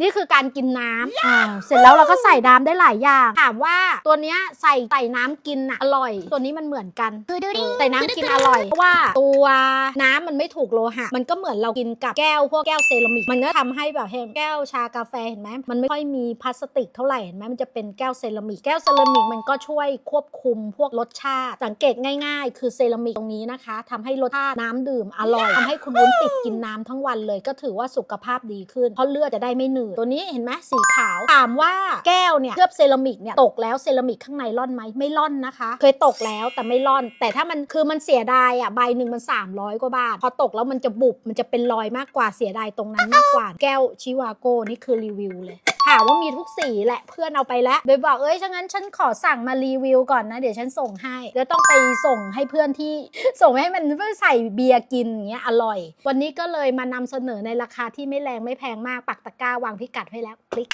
นี่คือการกินน้ำอ่าเสร็จแล้วเราก็ใส่น้ำได้หลายอย่าง ถามว่าตัวเนี้ยใส่ใส่น้ำกินน่ะอร่อย ตัวนี้มันเหมือนกันใส่น้ำกินอร่อย เพราะว่าตัวน้ำมันไม่ถูกโลหะ มันก็เหมือนเรากินกับแก้วพวกแก้วเซรามิก มันก็ทำให้แบบเห็นแก้วชากาแฟเห็นไหมมันไม่ค่อยมีพลาสติกเท่าไหร่เห็นไหมมันจะเป็นแก้วเซรามิก แก้วเซรามิกมันก็ช่วยควบคุมพวกรสชาติ สังเกตง่าย ๆ คือเซรามิกตรงนี้นะคะทำให้รสชาติน้ำดื่มอร่อยทำให้คุณวุ้นติดกินน้ำทั้งวันเลย ก็ถือว่าสุขภาพดีขึ้นเพราะเลือดจะได้ไม่หนืดตัวนี้เห็นไหมสีขาว ถามว่าแก้วเนี่ยเคลือบเซรามิกเนี่ยตกแล้วเซรามิกข้างในร่อนไหมไม่ร่อนนะคะ เคยตกแล้วแต่ไม่ร่อน แต่ถ้ามันคือมันเสียดายอะใบหนึ่งมัน 300 กว่าบาท พอตกแล้วมันจะบุบมันจะเป็นรอยมากกว่าเสียดายตรงนั้นมากกว่า แก้วชิวาโก้นี่คือรีวิวเลย ถามว่ามีทุกสีแหละเพื่อนเอาไปแล้วเบยบอกเอ้ยฉะนั้นฉันขอสั่งมารีวิวก่อนนะ เดี๋ยวฉันส่งให้แล้วต้องไปส่งให้เพื่อนที่ ส่งให้มันเพื่อใส่เบียร์กินอย่างเงี้ยอร่อย วันนี้ก็เลยมานำเสนอในราคาที่ไม่แรงไม่แพงมากปักตะกร้าวางพิกัดให้แล้วคลิก